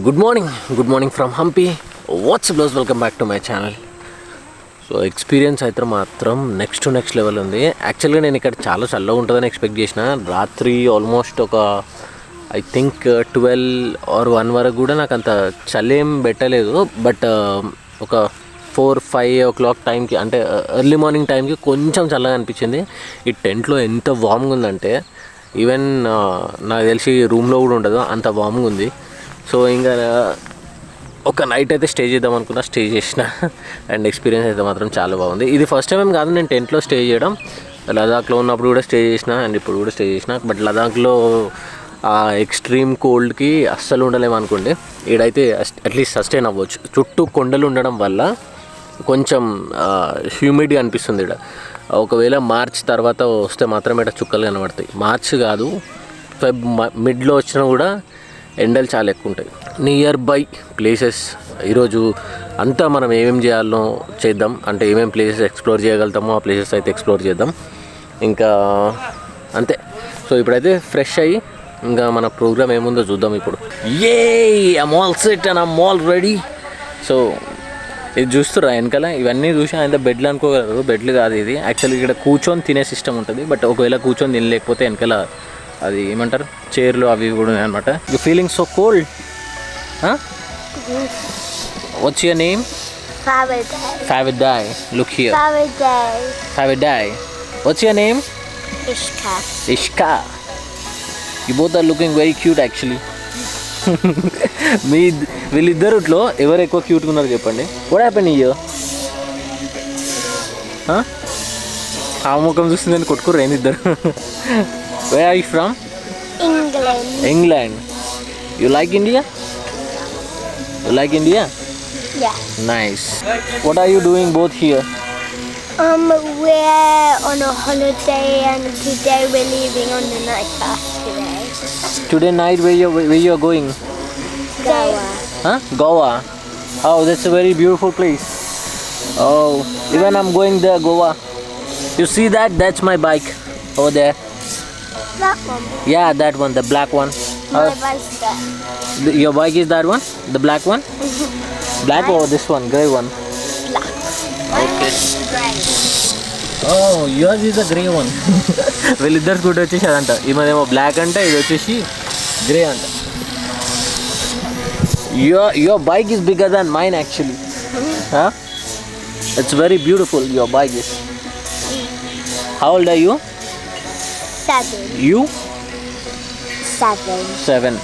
Good morning good morning from Hampi watts blouse welcome back to my channel so experience అయితే మాత్రం next next level ఉంది. యాక్చువల్గా నేను ఇక్కడ చాలా చల్లగా ఉంటుందని ఎక్స్పెక్ట్ చేసిన. రాత్రి ఆల్మోస్ట్ ఒక I think twelve or one వరకు కూడా నాకు అంత చలి ఏం పెట్టలేదు. బట్ um, ఒక ఫోర్ ఫైవ్ ఓ క్లాక్ టైంకి అంటే ఎర్లీ మార్నింగ్ టైంకి కొంచెం చల్లగా అనిపించింది. ఈ టెంట్లో ఎంత వామ్గా ఉందంటే ఈవెన్ uh, నాకు తెలిసి రూమ్లో కూడా ఉండదు. అంత వామ్గా ఉంది. సో ఇంకా ఒక నైట్ అయితే స్టే చేద్దాం అనుకున్నా స్టే చేసిన. అండ్ ఎక్స్పీరియన్స్ అయితే మాత్రం చాలా బాగుంది. ఇది ఫస్ట్ టైం ఏం కాదు నేను టెంట్లో స్టే చేయడం. లదాఖ్లో ఉన్నప్పుడు కూడా స్టే చేసిన అండ్ ఇప్పుడు కూడా స్టే చేసిన. బట్ లదాఖ్లో ఆ ఎక్స్ట్రీమ్ కోల్డ్కి అస్సలు ఉండలేము అనుకోండి. ఈడైతే అట్లీస్ట్ సస్టైన్ అవ్వచ్చు. చుట్టూ కొండలు ఉండడం వల్ల కొంచెం హ్యూమిడ్గా అనిపిస్తుంది ఇక్కడ ఒకవేళ మార్చ్ తర్వాత వస్తే మాత్రం ఇక్కడ చుక్కలు కనబడతాయి. మార్చ్ కాదు ఫెబ్ మిడ్లో వచ్చినా కూడా ఎండలు చాలా ఎక్కువ ఉంటాయి. నియర్ బై ప్లేసెస్ ఈరోజు అంతా మనం ఏమేమి చేయాలో చేద్దాం. అంటే ఏమేం ప్లేసెస్ ఎక్స్ప్లోర్ చేయగలుగుతామో ఆ ప్లేసెస్ అయితే ఎక్స్ప్లోర్ చేద్దాం. ఇంకా అంతే. సో ఇప్పుడైతే ఫ్రెష్ అయ్యి ఇంకా మన ప్రోగ్రామ్ ఏముందో చూద్దాం ఇప్పుడు. ఏ I'm all set and I'm all ready so ఇది చూస్తురా వెనకాల? ఇవన్నీ చూసి ఆయన బెడ్లు అనుకోగలరు. బెడ్లు కాదు ఇది. యాక్చువల్లీ ఇక్కడ కూర్చొని తినే సిస్టమ్ ఉంటుంది. బట్ ఒకవేళ కూర్చొని తినలేకపోతే వెనకాల అది ఏమంటారు? చైర్లు అవి కూడా ఉన్నాయి అనమాట యూ ఫీలింగ్ సో కోల్డ్ వచ్చి యువర్ నేమ్. ఫావిడాయ్ లుక్ హియర్ Faraday. ఫావిడాయ్ వచ్చి your name Ishka. Ishka you both are looking very cute actually మీ వీళ్ళిద్దరుట్లో ఎవరు ఎక్కువ క్యూట్గా ఉన్నారు చెప్పండి. కూడా హ్యాపెన్ ఇయ్యో ఆ ముఖం చూస్తుందని కొట్టుకుర్రు ఏంది ఇద్దరు? Where are you from? England. England. You like India? You like India? Yeah. Nice. What are you doing both here? Um, we're on a holiday and today we're leaving on the night bus today. Today night where you where you are going? Goa. Huh? Goa. Oh, that's a very beautiful place. Oh, even I'm going there, Goa. You see that? That's my bike over there That one. Yeah, that one, the black one. My Uh, bicycle. the, your bike is that one? The black one? Black or this one, grey one? Black. Okay. Grey. Oh, yours is a grey one. వీళ్ళిద్దరు scooty వచ్చేసి అదంట ఈ మధ్యేమో black అంటే ఇది వచ్చేసి grey అంట your your bike is bigger than mine actually it's very beautiful your bike is how old are you Seven. You Seven. Seven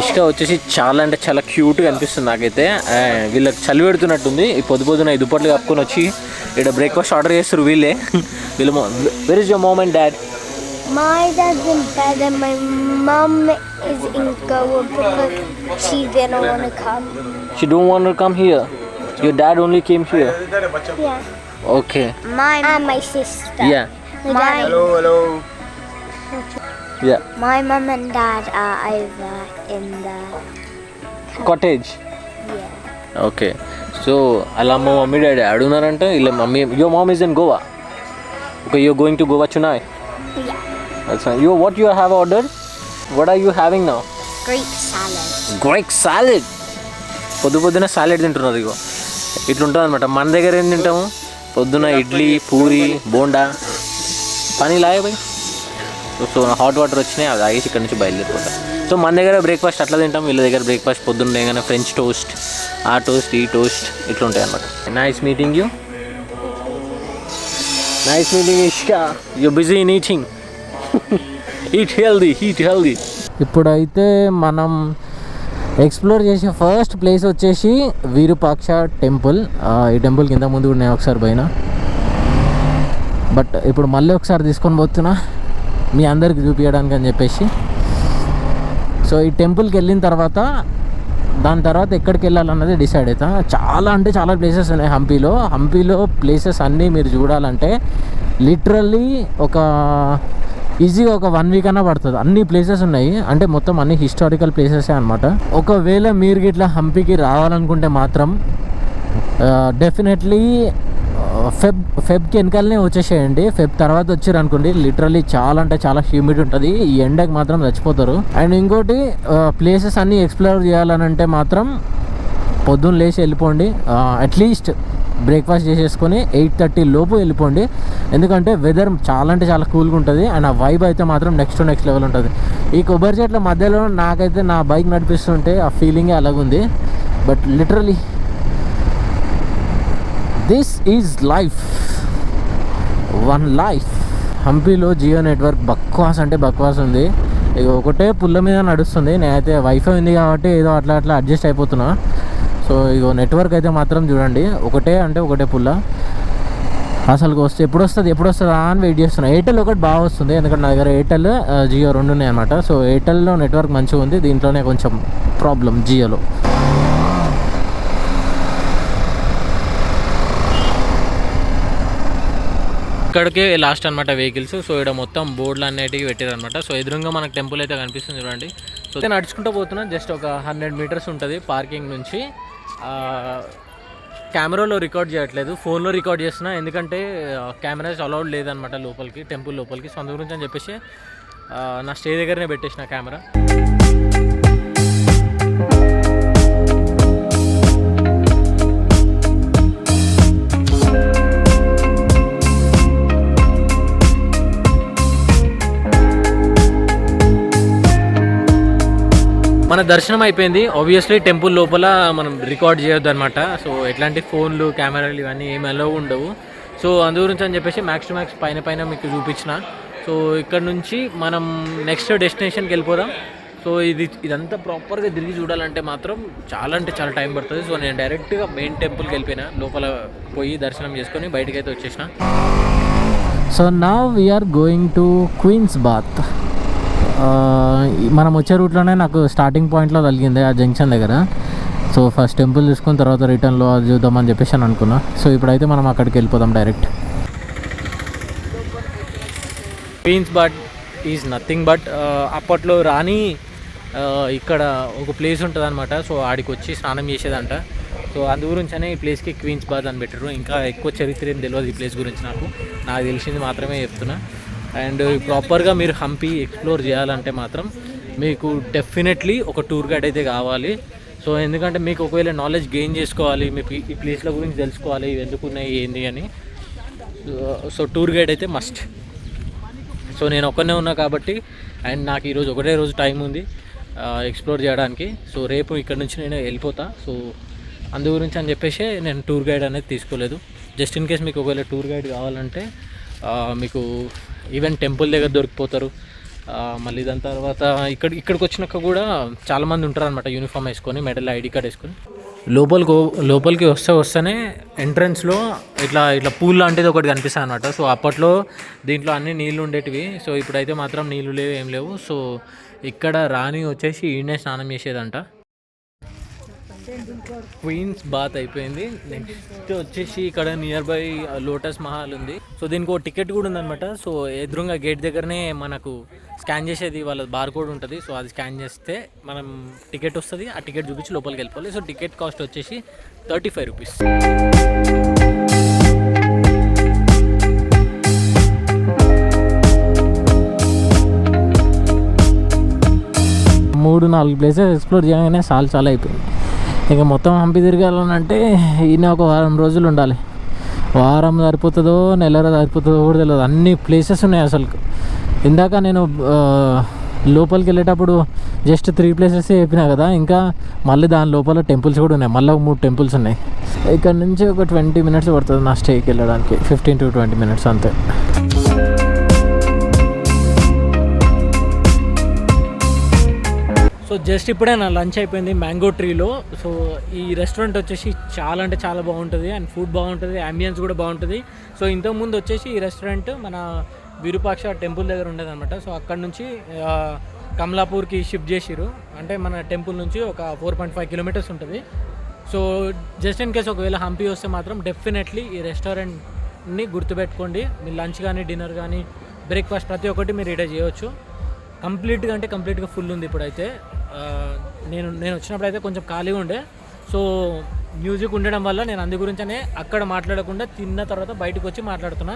Ishka వచ్చేసి చాలా అంటే చాలా క్యూట్గా అనిపిస్తుంది నాకైతే. వీళ్ళకి చలి పెడుతున్నట్టుంది. ఈ పొద్దు పొద్దున ఈ దుప్పట్లు కప్పుకొని వచ్చి ఇక్కడ బ్రేక్ఫాస్ట్ ఆర్డర్ చేస్తారు వీళ్ళే. వీళ్ళ where is your mom and dad My dad's in bed and my mum is in Goa because she didn't want to come. She don't want come here your dad only came here Yeah. Okay My and my sister. Yeah My, yeah my mum and dad are over in the cottage yeah. Okay so అలా మా mummy daddy అడుగున్నారంటే ఇలా mummy your mom is in Goa okay you're going to Goa Chenoy Yeah. You what you have order what are you having now Greek salad. Greek salad పొద్దు పొద్దున salad తింటున్నారు ఇగో. ఇట్లుంటుంది అనమాట మన దగ్గర ఏం తింటాము? పొద్దున ఇడ్లీ పూరి బోండా. పని లాగే పోయి. సో హాట్ వాటర్ వచ్చినాయి అది తాగేసి ఇక్కడ నుంచి బయలుదేరిపోతా. సో మన దగ్గర బ్రేక్ఫాస్ట్ అట్లా తింటాం వీళ్ళ దగ్గర బ్రేక్ఫాస్ట్ పొద్దున్న లేగానే ఫ్రెంచ్ టోస్ట్ ఆ టోస్ట్ ఈ టోస్ట్ ఇట్లుంటాయి అనమాట nice meeting you nice meeting Ishka you busy in eating eat healthy heat healthy ఇప్పుడైతే మనం ఎక్స్ప్లోర్ చేసే ఫస్ట్ ప్లేస్ వచ్చేసి వీరుపాక్ష టెంపుల్. ఈ టెంపుల్ కింద ముందు నేను ఒకసారి పోయినా. బట్ ఇప్పుడు మళ్ళీ ఒకసారి తీసుకొని పోతున్నా. మీ అందరికి చూపించడానికి అని చెప్పేసి. సో ఈ టెంపుల్కి వెళ్ళిన తర్వాత దాని తర్వాత ఎక్కడికి వెళ్ళాలన్నది డిసైడ్ అవుతా చాలా అంటే చాలా ప్లేసెస్ ఉన్నాయి హంపీలో. హంపీలో ప్లేసెస్ అన్నీ మీరు చూడాలంటే లిటరల్లీ ఒక ఈజీగా ఒక వన్ వీక్ అన్నా పడుతుంది. అన్ని ప్లేసెస్ ఉన్నాయి. అంటే మొత్తం అన్ని హిస్టారికల్ ప్లేసెసే అనమాట ఒకవేళ మీరు ఇట్లా హంపీకి రావాలనుకుంటే మాత్రం డెఫినెట్లీ ఫెబ్ ఫెబ్కి వెనకాలనే వచ్చేసేయండి. ఫెబ్ తర్వాత వచ్చారు అనుకోండి లిటరలీ చాలా అంటే చాలా హ్యూమిడ్ ఉంటుంది. ఈ ఎండకి మాత్రం చచ్చిపోతారు. అండ్ ఇంకోటి ప్లేసెస్ అన్నీ ఎక్స్ప్లోర్ చేయాలని అంటే మాత్రం పొద్దున్న లేచి వెళ్ళిపోండి. అట్లీస్ట్ బ్రేక్ఫాస్ట్ చేసేసుకొని ఎయిట్ థర్టీ లోపు వెళ్ళిపోండి. ఎందుకంటే వెదర్ చాలా అంటే చాలా కూల్గా ఉంటుంది. అండ్ ఆ వైబ్ అయితే మాత్రం నెక్స్ట్ నెక్స్ట్ లెవెల్ ఉంటుంది. ఈ కొబ్బరి చెట్ల మధ్యలో నాకైతే నా బైక్ నడిపిస్తుంటే ఆ ఫీలింగే అలాగుంది. But literally this is life one life హంపీలో Jio network బక్వాస్ అంటే బక్వాస్ ఉంది ఇక ఒకటే పుల్ల మీద నడుస్తుంది నేనైతే వైఫై ఉంది కాబట్టి ఏదో అట్లా అట్లా అడ్జస్ట్ అయిపోతున్నా సో ఇగో నెట్వర్క్ అయితే మాత్రం చూడండి ఒకటే అంటే ఒకటే పుల్ల అసలు వస్తే ఎప్పుడు వస్తుంది ఎప్పుడు వస్తుందా అని వెయిట్ చేస్తున్నా ఎయిర్టెల్ ఒకటి బాగా వస్తుంది ఎందుకంటే నా దగ్గర ఎయిర్టెల్ జియో రెండు ఉన్నాయి అనమాట సో ఎయిర్టెల్లో నెట్వర్క్ మంచిగా ఉంది దీంట్లోనే కొంచెం ప్రాబ్లం జియోలో ఇక్కడికే లాస్ట్ అనమాట వెహికల్స్ సో ఇక్కడ మొత్తం బోర్డులు అనేటివి పెట్టారు అనమాట సో ఎదురుగా మనకు టెంపుల్ అయితే కనిపిస్తుంది చూడండి. సో నేను నడుచుకుంటూ పోతున్నాను జస్ట్ ఒక హండ్రెడ్ మీటర్స్ ఉంటుంది పార్కింగ్ నుంచి. కెమెరాలో రికార్డ్ చేయట్లేదు. ఫోన్లో రికార్డ్ చేస్తున్నా. ఎందుకంటే కెమెరాస్ అలౌడ్ లేదనమాట లోపలికి టెంపుల్ లోపలికి. సో అందు గురించి అని చెప్పేసి నా స్టే దగ్గరనే పెట్టేసిన కెమెరా మన దర్శనం అయిపోయింది. ఆబ్వియస్లీ టెంపుల్ లోపల మనం రికార్డ్ చేయొద్దు అనమాట సో ఎట్లాంటి ఫోన్లు కెమెరాలు ఇవన్నీ ఏమి అలో ఉండవు. సో అందు గురించి అని చెప్పేసి మ్యాక్స్ టు మ్యాక్స్ పైన పైన మీకు చూపించిన. సో ఇక్కడ నుంచి మనం నెక్స్ట్ డెస్టినేషన్కి వెళ్ళిపోదాం. సో ఇది ఇదంతా ప్రాపర్గా తిరిగి చూడాలంటే మాత్రం చాలా అంటే చాలా టైం పడుతుంది. సో నేను డైరెక్ట్గా మెయిన్ టెంపుల్కి వెళ్ళిపోయినా. లోపల పోయి దర్శనం చేసుకొని బయటకి అయితే వచ్చేసిన సో నా we are going to queen's bath మనం వచ్చే రూట్లోనే నాకు స్టార్టింగ్ పాయింట్లో తగిలింది ఆ జంక్షన్ దగ్గర. సో ఫస్ట్ టెంపుల్ చూసుకుని తర్వాత రిటర్న్లో అది చూద్దామని చెప్పేసి అని అనుకున్నా. సో ఇప్పుడైతే మనం అక్కడికి వెళ్ళిపోదాం direct. Queen's bath is nothing but అప్పట్లో రాణి ఇక్కడ ఒక ప్లేస్ ఉంటుంది అనమాట సో ఆడికి వచ్చి స్నానం చేసేదంట. సో అందు గురించనే ఈ ప్లేస్కి క్వీన్స్ బాత్ అని పెట్టారు ఇంకా ఎక్కువ చరిత్ర ఏం తెలియదు ఈ ప్లేస్ గురించి నాకు. నాకు తెలిసింది మాత్రమే చెప్తున్నా. అండ్ ప్రాపర్గా మీరు హంపి ఎక్స్ప్లోర్ చేయాలంటే మాత్రం మీకు డెఫినెట్లీ ఒక టూర్ గైడ్ అయితే కావాలి. సో ఎందుకంటే మీకు ఒకవేళ నాలెడ్జ్ గెయిన్ చేసుకోవాలి మీకు ఈ ప్లేస్ల గురించి తెలుసుకోవాలి ఎందుకున్నాయి ఎందుకు ఉన్నాయి ఏంది అని. సో టూర్ గైడ్ అయితే మస్ట్ సో నేను ఒక్కనే ఉన్నా కాబట్టి అండ్ నాకు ఈరోజు ఒకటే రోజు టైం ఉంది ఎక్స్ప్లోర్ చేయడానికి. సో రేపు ఇక్కడ నుంచి నేను వెళ్ళిపోతా. సో అందు గురించి అని చెప్పేసి నేను టూర్ గైడ్ అనేది తీసుకోలేదు. జస్ట్ ఇన్ కేస్ మీకు ఒకవేళ టూర్ గైడ్ కావాలంటే మీకు ఈవెన్ టెంపుల్ దగ్గర దొరికిపోతారు. మళ్ళీ దాని తర్వాత ఇక్కడ ఇక్కడికి వచ్చినాక కూడా చాలామంది ఉంటారు అనమాట యూనిఫామ్ వేసుకొని మెడల్ ఐడి కార్డ్ వేసుకొని. లోపలికి లోపలికి వస్తే వస్తేనే ఎంట్రన్స్లో ఇట్లా ఇట్లా పూల్ లాంటిది ఒకటి కనిపిస్తుంది అనమాట సో అప్పట్లో దీంట్లో అన్ని నీళ్ళు ఉండేటివి. సో ఇప్పుడైతే మాత్రం నీళ్ళు లేవు ఏం లేవు. సో ఇక్కడ రాణి వచ్చేసి ఈయనే స్నానం చేసేదంట. క్వీన్స్ బాత్ అయిపోయింది. నెక్స్ట్ వచ్చేసి ఇక్కడ నియర్ బై లోటస్ మహల్ ఉంది. సో దీనికి ఒక టికెట్ కూడా ఉందన్నమాట. సో ఎదురుగా గేట్ దగ్గరనే మనకు స్కాన్ చేసేది వాళ్ళ బార్ కోడ్ ఉంటుంది. సో అది స్కాన్ చేస్తే మనం టికెట్ వస్తుంది. ఆ టికెట్ చూపించి లోపలికి వెళ్ళిపోవాలి. సో టికెట్ కాస్ట్ వచ్చేసి థర్టీ ఫైవ్ రూపీస్. మూడు నాలుగు ప్లేసెస్ ఎక్స్ప్లోర్ చేయగానే చాలా చాలా అయిపోయింది. ఇక మొత్తం హంపి తిరగాలనంటే ఈయన ఒక వారం రోజులు ఉండాలి. వారం సరిపోతుందో నెల సరిపోతుందో కూడా తెలియదు అన్ని ప్లేసెస్ ఉన్నాయి అసలు. ఇందాక నేను లోపలికి వెళ్ళేటప్పుడు జస్ట్ త్రీ ప్లేసెస్ చెప్పినా కదా ఇంకా మళ్ళీ దాని లోపల టెంపుల్స్ కూడా ఉన్నాయి. మళ్ళీ ఒక మూడు టెంపుల్స్ ఉన్నాయి. ఇక్కడ నుంచి ఒక ట్వంటీ మినిట్స్ పడుతుంది నా స్టేకి వెళ్ళడానికి. ఫిఫ్టీన్ టు ట్వంటీ మినిట్స్ అంతే. సో జస్ట్ ఇప్పుడే నా లంచ్ అయిపోయింది మ్యాంగో ట్రీలో. సో ఈ రెస్టారెంట్ వచ్చేసి చాలా అంటే చాలా బాగుంటుంది అండ్ ఫుడ్ బాగుంటుంది అంబియన్స్ కూడా బాగుంటుంది. సో ఇంతకుముందు వచ్చేసి ఈ రెస్టారెంట్ మన విరూపాక్ష టెంపుల్ దగ్గర ఉండేది అనమాట సో అక్కడ నుంచి కమలాపూర్కి షిఫ్ట్ చేసిరు అంటే మన టెంపుల్ నుంచి ఒక ఫోర్ పాయింట్ ఫైవ్ కిలోమీటర్స్ ఉంటుంది. సో జస్ట్ ఇన్ కేస్ ఒకవేళ హంపి వస్తే మాత్రం డెఫినెట్లీ ఈ రెస్టారెంట్ని గుర్తుపెట్టుకోండి. మీ లంచ్ కానీ డిన్నర్ కానీ బ్రేక్ఫాస్ట్ ప్రతి ఒక్కటి మీరు ఇక్కడ చేయొచ్చు. కంప్లీట్గా అంటే కంప్లీట్గా ఫుల్ ఉంది ఇప్పుడైతే. నేను నేను వచ్చినప్పుడు అయితే కొంచెం ఖాళీగా ఉండే. సో మ్యూజిక్ ఉండడం వల్ల నేను అందు గురించనే అక్కడ మాట్లాడకుండా తిన్న తర్వాత బయటకు వచ్చి మాట్లాడుతున్నా.